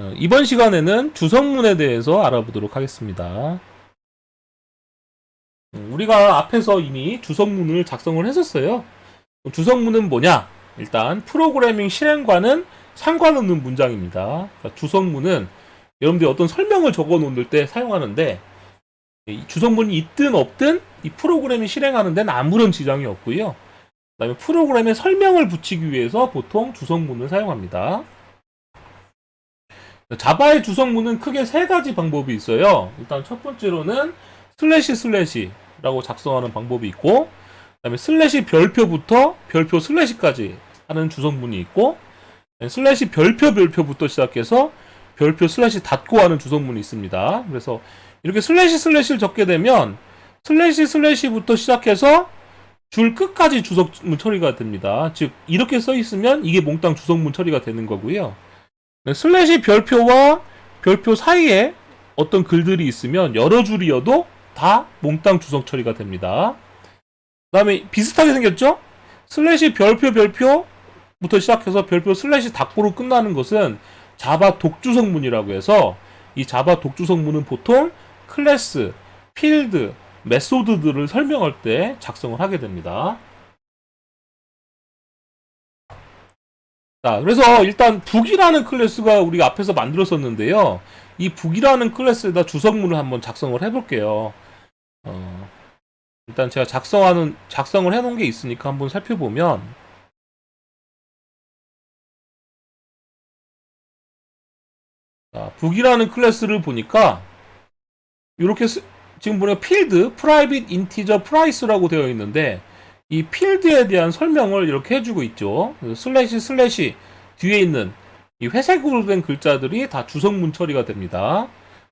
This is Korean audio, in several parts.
어, 이번 시간에는 주성문에 대해서 알아보도록 하겠습니다. 음, 우리가 앞에서 이미 주성문을 작성을 했었어요. 주성문은 뭐냐? 일단 프로그래밍 실행과는 상관없는 문장입니다. 그러니까 주성문은 여러분들이 어떤 설명을 적어 놓을 때 사용하는데 이 주성문이 있든 없든 이 프로그램이 실행하는 데는 아무런 지장이 없고요. 그 다음에 프로그램에 설명을 붙이기 위해서 보통 주성문을 사용합니다. 자바의 주성문은 크게 세 가지 방법이 있어요. 일단 첫 번째로는 슬래시 슬래시라고 작성하는 방법이 있고, 그 다음에 슬래시 별표부터 별표 슬래시까지 하는 주성문이 있고, 슬래시 별표 별표부터 시작해서 별표 슬래시 닫고 하는 주성문이 있습니다. 그래서 이렇게 슬래시 슬래시를 적게 되면 슬래시 슬래시부터 시작해서 줄 끝까지 주성문 처리가 됩니다. 즉 이렇게 써 있으면 이게 몽땅 주성문 처리가 되는 거고요. 네, 슬래시 별표와 별표 사이에 어떤 글들이 있으면 여러 줄이어도 다 몽땅 주석 처리가 됩니다. 그 다음에 비슷하게 생겼죠? 슬래시 별표 별표부터 시작해서 별표 슬래시 닫고로 끝나는 것은 자바 독주성문이라고 해서 이 자바 독주성문은 보통 클래스, 필드, 메소드들을 설명할 때 작성을 하게 됩니다. 자, 그래서 일단 북이라는 클래스가 우리가 앞에서 만들었었는데요. 이 북이라는 클래스에다 주성문을 한번 작성을 해볼게요. 어, 일단 제가 작성하는, 작성을 해놓은 게 있으니까 한번 살펴보면, 자, 북이라는 클래스를 보니까, 이렇게 쓰- 지금 보니까 필드, 프라이빗 인티저 프라이스라고 되어 있는데, 이 필드에 대한 설명을 이렇게 해주고 있죠. 슬래시 슬래시 뒤에 있는 이 회색으로 된 글자들이 다 주성문 처리가 됩니다.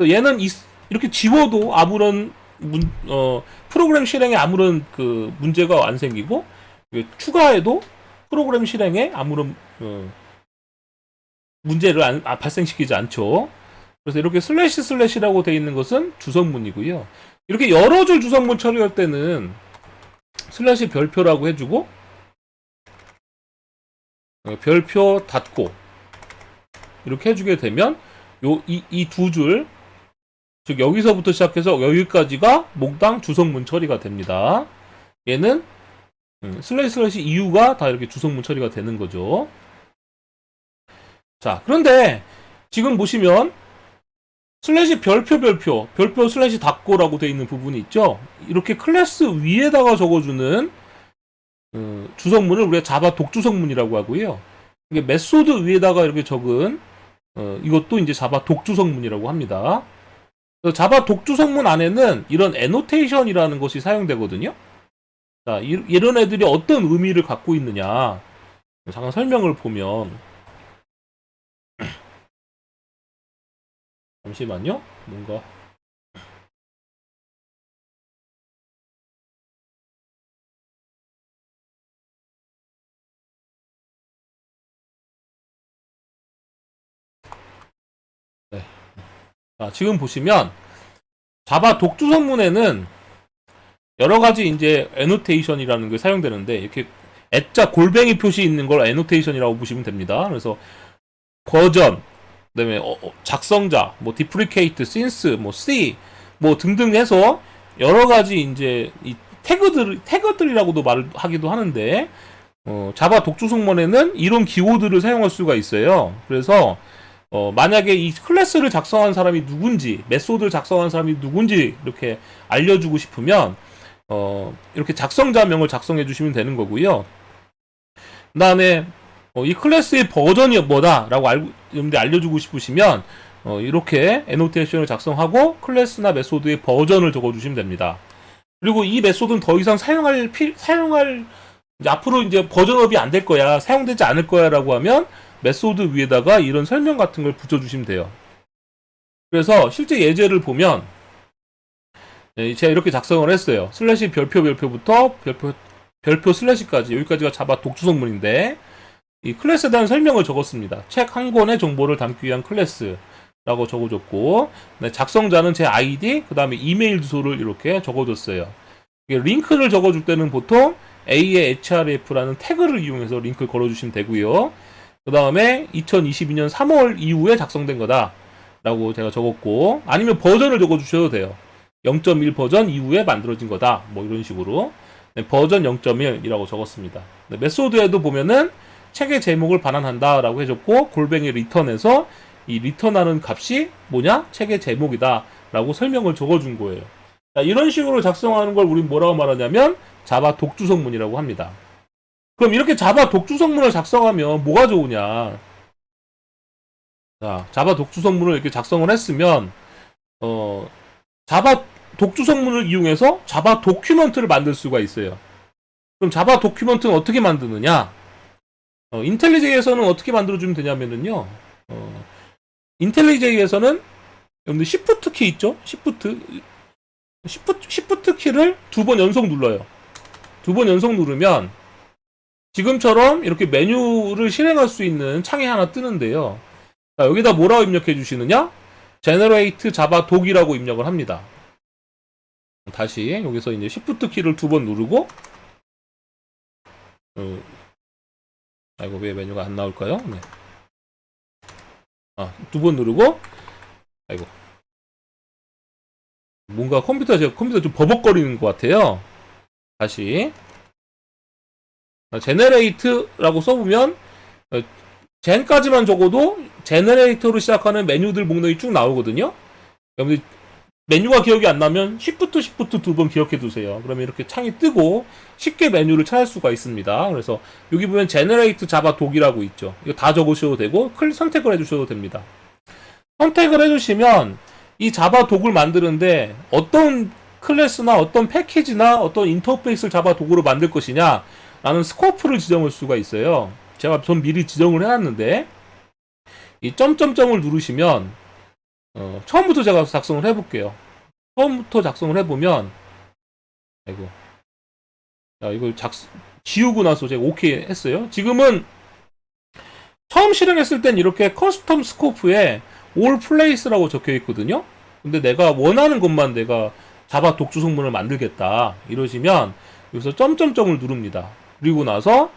얘는 이, 렇게 지워도 아무런 문, 어, 프로그램 실행에 아무런 그 문제가 안 생기고 이게 추가해도 프로그램 실행에 아무런 어, 문제를 안- 아, 발생시키지 않죠. 그래서 이렇게 슬래시 슬래시라고 되어 있는 것은 주성문이고요. 이렇게 여러 줄 주성문 처리할 때는 슬래시 별표라고 해주고 어, 별표 닫고 이렇게 해주게 되면 요 이 이 두 줄 즉 여기서부터 시작해서 여기까지가 몽땅 주성문 처리가 됩니다. 얘는 음, 슬래시 슬래시 이유가 다 이렇게 주성문 처리가 되는 거죠. 자 그런데 지금 보시면 슬래시 별표 별표 별표 슬래시 닫고라고 되어 있는 부분이 있죠. 이렇게 클래스 위에다가 적어주는 어, 주성문을 우리가 자바 독주성문이라고 하고요. 이게 메소드 위에다가 이렇게 적은 어, 이것도 이제 자바 독주성문이라고 합니다. 자바 독주성문 안에는 이런 애노테이션이라는 것이 사용되거든요. 자, 이, 이런 애들이 어떤 의미를 갖고 있느냐 잠깐 설명을 보면 잠시만요. 뭔가 네. 자, 지금 보시면 자바 독주성문에는 여러 가지 이제 애노테이션이라는 게 사용되는데 이렇게 액자 골뱅이 표시 있는 걸 애노테이션이라고 보시면 됩니다. 그래서 버전, 그다음에 어, 어, 작성자, 뭐 디프리케이트, 신스, 뭐 C, 뭐 등등 해서 여러 가지 이제 이 태그들 태그들이라고도 말을 하기도 하는데 어, 자바 독주성문에는 이런 기호들을 사용할 수가 있어요. 그래서 어, 만약에 이 클래스를 작성한 사람이 누군지, 메소드를 작성한 사람이 누군지 이렇게 알려주고 싶으면 어, 이렇게 작성자명을 작성해 주시면 되는 거고요. 그 다음에 어, 이 클래스의 버전이 뭐다라고 알고 여러분들 알려주고 싶으시면 어, 이렇게 애노테이션을 작성하고 클래스나 메소드의 버전을 적어주시면 됩니다. 그리고 이 메소드는 더 이상 사용할 필 사용할 이제 앞으로 이제 버전업이 안 될 거야 사용되지 않을 거야라고 하면 메소드 위에다가 이런 설명 같은 걸 붙여주시면 돼요. 그래서 실제 예제를 보면 네, 제가 이렇게 작성을 했어요. 슬래시 별표 별표부터 별표 별표 슬래시까지 여기까지가 자바 독주성문인데 이 클래스에 대한 설명을 적었습니다. 책 한 권의 정보를 담기 위한 클래스라고 적어줬고 네, 작성자는 제 아이디 그 다음에 이메일 주소를 이렇게 적어줬어요. 링크를 적어줄 때는 보통 A의 href라는 태그를 이용해서 링크를 걸어주시면 되고요. 그 다음에 2022년 3월 이후에 작성된 거다. 라고 제가 적었고, 아니면 버전을 적어 주셔도 돼요. 0.1 버전 이후에 만들어진 거다. 뭐 이런 식으로. 네, 버전 0.1이라고 적었습니다. 네, 메소드에도 보면은 책의 제목을 반환한다 라고 해줬고, 골뱅이 리턴에서 이 리턴하는 값이 뭐냐? 책의 제목이다. 라고 설명을 적어준 거예요. 자, 이런 식으로 작성하는 걸 우린 뭐라고 말하냐면, 자바 독주 성문이라고 합니다. 그럼 이렇게 자바 독주 성문을 작성하면 뭐가 좋으냐? 자, 자바 독주 성문을 이렇게 작성을 했으면, 어, 자바 독주 성문을 이용해서 자바 도큐먼트를 만들 수가 있어요. 그럼 자바 도큐먼트는 어떻게 만드느냐? 어, 인텔리제이에서는 어떻게 만들어주면 되냐면은요, 어, 인텔리제이에서는 여러분들 시프트 키 있죠? 시프트, 시프트, 시프트 키를 두 번 연속 눌러요. 두 번 연속 누르면 지금처럼 이렇게 메뉴를 실행할 수 있는 창이 하나 뜨는데요. 자, 여기다 뭐라고 입력해 주시느냐? generate java 독이라고 입력을 합니다. 다시 여기서 이제 shift 키를 두 번 누르고 어, 아이고 왜 메뉴가 안 나올까요? 네. 아, 두 번 누르고 아이고 뭔가 컴퓨터 제 컴퓨터 좀 버벅거리는 것 같아요. 다시 제네레이트라고 써보면 어, 젠까지만 적어도 제네레이터로 시작하는 메뉴들 목록이 쭉 나오거든요. 여러분들 메뉴가 기억이 안 나면 Shift Shift 두 번 기억해 두세요. 그러면 이렇게 창이 뜨고 쉽게 메뉴를 찾을 수가 있습니다. 그래서 여기 보면 Generate Java 독이라고 있죠. 이거 다 적으셔도 되고 클 선택을 해주셔도 됩니다. 선택을 해주시면 이 자바 독을 만드는데 어떤 클래스나 어떤 패키지나 어떤 인터페이스를 자바 독으로 만들 것이냐 라는 스코프를 지정할 수가 있어요. 제가 전 미리 지정을 해놨는데 이 점점점을 누르시면 어, 처음부터 제가 작성을 해볼게요. 처음부터 작성을 해보면 아이고 자 이걸 작 지우고 나서 제가 오케이 했어요. 지금은 처음 실행했을 땐 이렇게 커스텀 스코프에 올 플레이스라고 적혀 있거든요. 근데 내가 원하는 것만 내가 자바 독주 성문을 만들겠다 이러시면 여기서 점점점을 누릅니다. 그리고 나서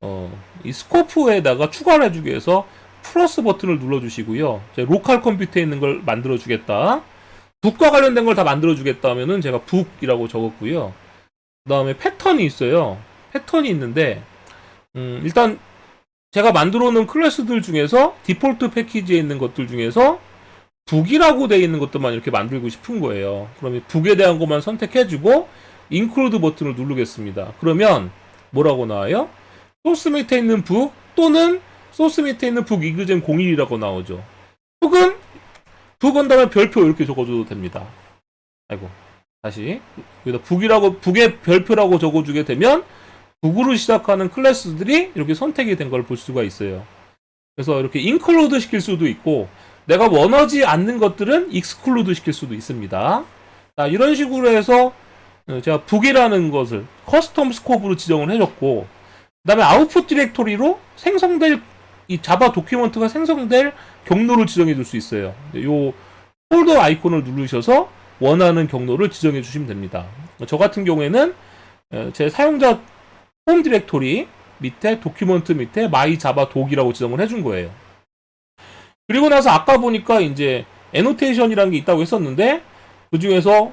어, 이 스코프에다가 추가를 해주기 위해서 플러스 버튼을 눌러주시고요. 제 로컬 컴퓨터에 있는 걸 만들어주겠다. 북과 관련된 걸 다 만들어주겠다 하면은 제가 북이라고 적었고요. 그 다음에 패턴이 있어요. 패턴이 있는데, 음, 일단 제가 만들어 놓은 클래스들 중에서 디폴트 패키지에 있는 것들 중에서 북이라고 되어 있는 것들만 이렇게 만들고 싶은 거예요. 그러면 북에 대한 것만 선택해주고 include 버튼을 누르겠습니다. 그러면 뭐라고 나와요? 소스 밑에 있는 북 또는 소스 밑에 있는 북 이그젠 01이라고 나오죠. 혹은 북은 다음에 별표 이렇게 적어줘도 됩니다. 아이고 다시 여기다 북이라고 북의 별표라고 적어주게 되면 북으로 시작하는 클래스들이 이렇게 선택이 된 걸 볼 수가 있어요. 그래서 이렇게 인클루드 시킬 수도 있고 내가 원하지 않는 것들은 익스클루드 시킬 수도 있습니다. 자, 이런 식으로 해서 어, 제가 북이라는 것을 커스텀 스코프로 지정을 해줬고 그 다음에 아웃풋 디렉토리로 생성될 이 자바 도큐먼트가 생성될 경로를 지정해 줄 수 있어요. 요 폴더 아이콘을 누르셔서 원하는 경로를 지정해 주시면 됩니다. 저 같은 경우에는 어, 제 사용자 홈 디렉토리 밑에 도큐먼트 밑에 마이 자바 독이라고 지정을 해준 거예요. 그리고 나서 아까 보니까 이제 애노테이션이라는 게 있다고 했었는데 그 중에서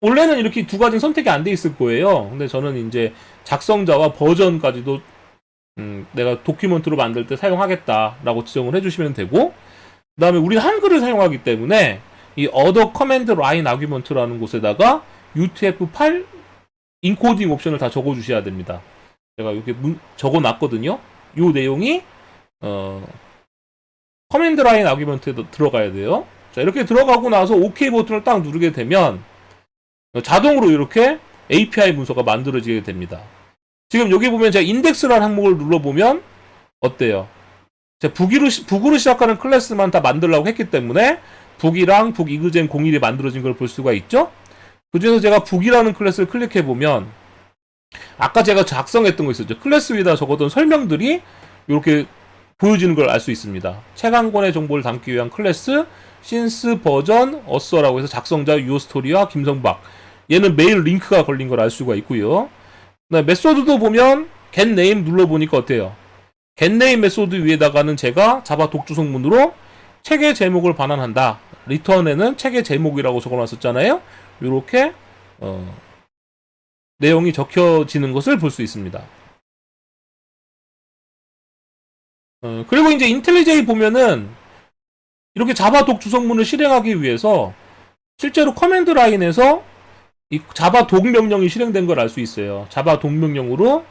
원래는 이렇게 두 가지 선택이 안 돼 있을 거예요. 근데 저는 이제 작성자와 버전까지도 음, 내가 도큐먼트로 만들 때 사용하겠다라고 지정을 해주시면 되고 그 다음에 우리는 한글을 사용하기 때문에 이 other command line argument라는 곳에다가 UTF-8 인코딩 옵션을 다 적어 주셔야 됩니다. 제가 이렇게 적어 놨거든요. 이 내용이 어 커맨드 라인 아규먼트에 들어가야 돼요. 자, 이렇게 들어가고 나서 OK 버튼을 딱 누르게 되면 자동으로 이렇게 API 문서가 만들어지게 됩니다. 지금 여기 보면 제가 인덱스라는 항목을 눌러보면 어때요? 제가 북으로, 북으로 시작하는 클래스만 다 만들려고 했기 때문에 북이랑 북이그젠 01이 만들어진 걸 볼 수가 있죠? 그 중에서 제가 북이라는 클래스를 클릭해 보면 아까 제가 작성했던 거 있었죠. 클래스 위에다 적었던 설명들이 이렇게 보여지는 걸 알 수 있습니다. 책 한 권의 정보를 담기 위한 클래스 신스 버전 어서라고 해서 작성자 유어스토리와 김성박 얘는 메일 링크가 걸린 걸 알 수가 있고요. 네, 메소드도 보면 get name 눌러보니까 어때요? getName 메소드 위에다가는 제가 자바 독주 성문으로 책의 제목을 반환한다. 리턴에는 책의 제목이라고 적어놨었잖아요. 이렇게 어, 내용이 적혀지는 것을 볼 수 있습니다. 어, 그리고 이제 인텔리제이 보면은 이렇게 자바 독 주성문을 실행하기 위해서 실제로 커맨드 라인에서 이 자바 독 명령이 실행된 걸 알 수 있어요. 자바 독 명령으로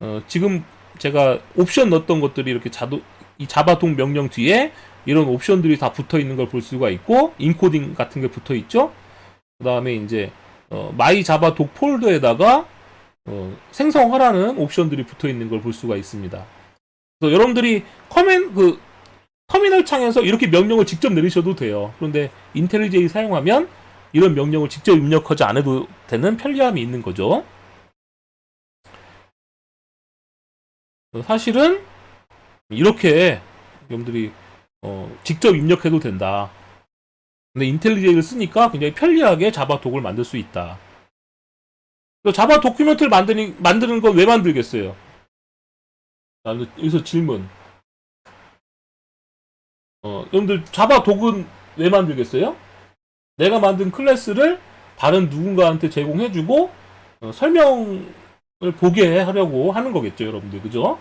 어, 지금 제가 옵션 넣었던 것들이 이렇게 자도 이 자바 독 명령 뒤에 이런 옵션들이 다 붙어 있는 걸 볼 수가 있고 인코딩 같은 게 붙어 있죠. 그다음에 이제 어, 마이 자바 독 폴더에다가 어, 생성하라는 옵션들이 붙어 있는 걸 볼 수가 있습니다. 그래서 여러분들이 커맨 그 터미널 창에서 이렇게 명령을 직접 내리셔도 돼요. 그런데 인텔리제이 사용하면 이런 명령을 직접 입력하지 않아도 되는 편리함이 있는 거죠. 사실은 이렇게 여러분들이 어, 직접 입력해도 된다. 근데 인텔리제이를 쓰니까 굉장히 편리하게 자바 독을 만들 수 있다. 자바 도큐멘트를 만드는, 만드는 건 왜 만들겠어요? 자, 여기서 질문. 어, 여러분들 자바 독은 왜 만들겠어요? 내가 만든 클래스를 다른 누군가한테 제공해주고 어, 설명을 보게 하려고 하는 거겠죠, 여러분들, 그죠?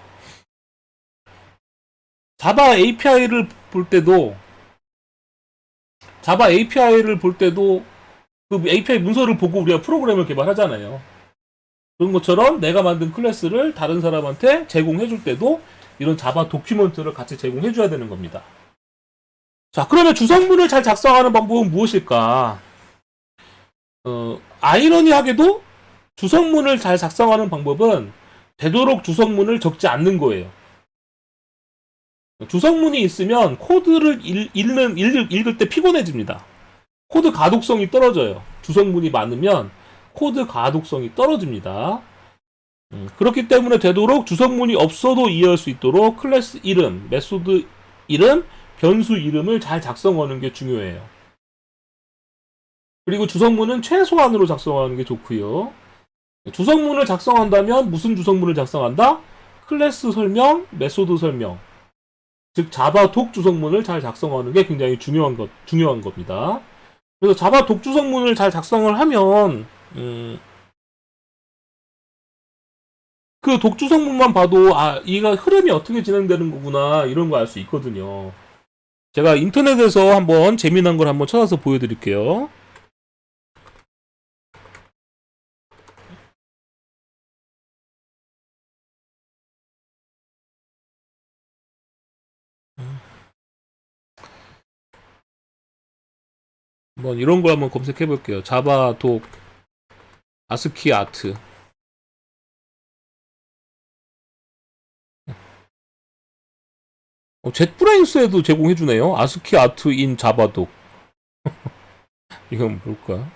자바 API를 볼 때도 자바 API를 볼 때도 그 API 문서를 보고 우리가 프로그램을 개발하잖아요. 그런 것처럼 내가 만든 클래스를 다른 사람한테 제공해 줄 때도 이런 자바 도큐먼트를 같이 제공해 줘야 되는 겁니다. 자, 그러면 주성문을 잘 작성하는 방법은 무엇일까? 어, 아이러니하게도 주성문을 잘 작성하는 방법은 되도록 주성문을 적지 않는 거예요. 주성문이 있으면 코드를 읽, 읽는, 읽, 읽을 때 피곤해집니다. 코드 가독성이 떨어져요. 주성문이 많으면 코드 가독성이 떨어집니다. 음, 그렇기 때문에 되도록 주성문이 없어도 이해할 수 있도록 클래스 이름, 메소드 이름, 변수 이름을 잘 작성하는 게 중요해요. 그리고 주성문은 최소한으로 작성하는 게 좋고요. 주성문을 작성한다면 무슨 주성문을 작성한다? 클래스 설명, 메소드 설명. 즉 자바 독 주성문을 잘 작성하는 게 굉장히 중요한 것 중요한 겁니다. 그래서 자바 독 주성문을 잘 작성을 하면 음, 그 독주성문만 봐도 아 이가 흐름이 어떻게 진행되는 거구나 이런 거 알 수 있거든요. 제가 인터넷에서 한번 재미난 걸 한번 찾아서 보여드릴게요. 한번 이런 걸 한번 검색해 볼게요. 자바 독 아스키 아트. 어, 젯브레인스에도 제공해 주네요. 아스키 아트 인 자바독. 이건 뭘까?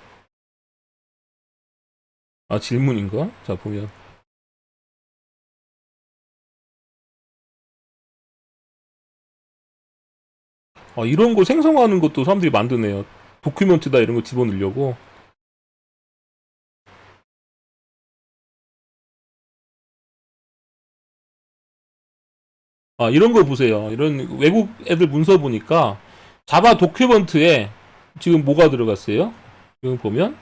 아, 질문인가? 자, 보면. 아, 이런 거 생성하는 것도 사람들이 만드네요. 도큐멘트다 이런 거 집어넣으려고. 아, 이런 거 보세요. 이런 외국 애들 문서 보니까 자바 도큐먼트에 지금 뭐가 들어갔어요? 지금 보면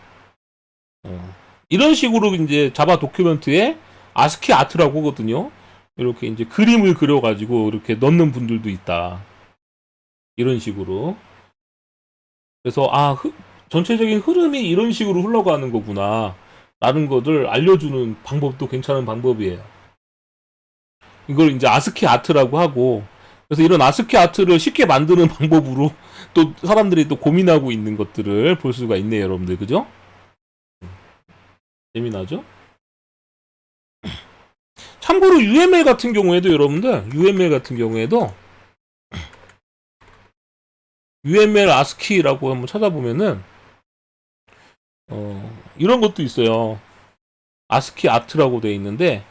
어, 이런 식으로 이제 자바 도큐먼트에 아스키 아트라고 하거든요. 이렇게 이제 그림을 그려가지고 이렇게 넣는 분들도 있다. 이런 식으로. 그래서 아 흐- 전체적인 흐름이 이런 식으로 흘러가는 거구나. 라는 것을 알려주는 방법도 괜찮은 방법이에요. 이걸 이제 아스키 아트라고 하고 그래서 이런 아스키 아트를 쉽게 만드는 방법으로 또 사람들이 또 고민하고 있는 것들을 볼 수가 있네요, 여러분들. 그죠? 재미나죠? 참고로 UML 같은 경우에도 여러분들, UML 같은 경우에도 UML 아스키라고 한번 찾아보면은 어, 이런 것도 있어요. 아스키 아트라고 되어 있는데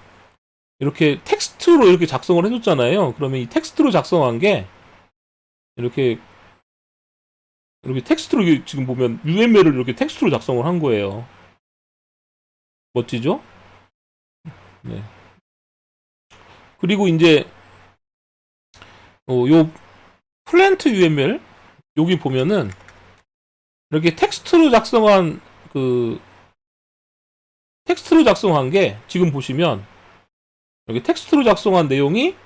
이렇게 텍스트로 이렇게 작성을 해줬잖아요. 그러면 이 텍스트로 작성한 게 이렇게 이렇게 텍스트로 지금 보면 UML을 이렇게 텍스트로 작성을 한 거예요. 멋지죠? 네. 그리고 이제 어, 요 플랜트 UML 여기 보면은 이렇게 텍스트로 작성한 그 텍스트로 작성한 게 지금 보시면 여기 텍스트로 작성한 내용이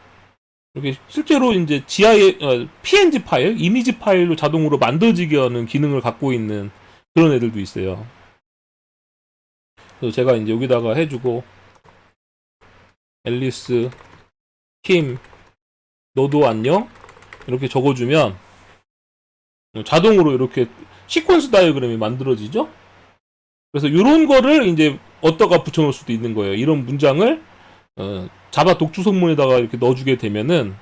이렇게 실제로 이제 GI 어, PNG 파일, 이미지 파일로 자동으로 만들어지게 하는 기능을 갖고 있는 그런 애들도 있어요. 그래서 제가 이제 여기다가 해주고 앨리스, 킴, 너도 안녕 이렇게 적어주면 자동으로 이렇게 시퀀스 다이어그램이 만들어지죠. 그래서 이런 거를 이제 어디다가 붙여놓을 수도 있는 거예요. 이런 문장을 어, 자바 독주 성문에다가 이렇게 넣어주게 되면은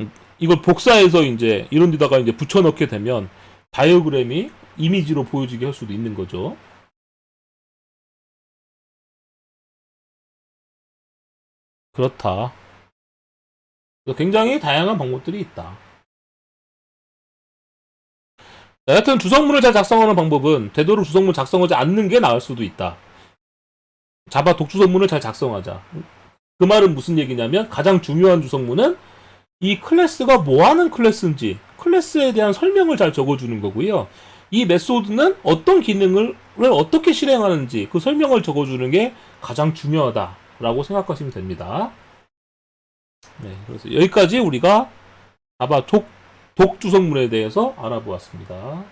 음, 이걸 복사해서 이제 이런 데다가 이제 붙여넣게 되면 다이어그램이 이미지로 보여지게 할 수도 있는 거죠. 그렇다. 굉장히 다양한 방법들이 있다. 네, 하여튼 주성문을 잘 작성하는 방법은 되도록 주성문 작성하지 않는 게 나을 수도 있다. 자바 독주성문을 잘 작성하자. 그 말은 무슨 얘기냐면 가장 중요한 주성문은 이 클래스가 뭐 하는 클래스인지 클래스에 대한 설명을 잘 적어주는 거고요. 이 메소드는 어떤 기능을 왜 어떻게 실행하는지 그 설명을 적어주는 게 가장 중요하다라고 생각하시면 됩니다. 네, 그래서 여기까지 우리가 자바 독, 독 주성문에 대해서 알아보았습니다.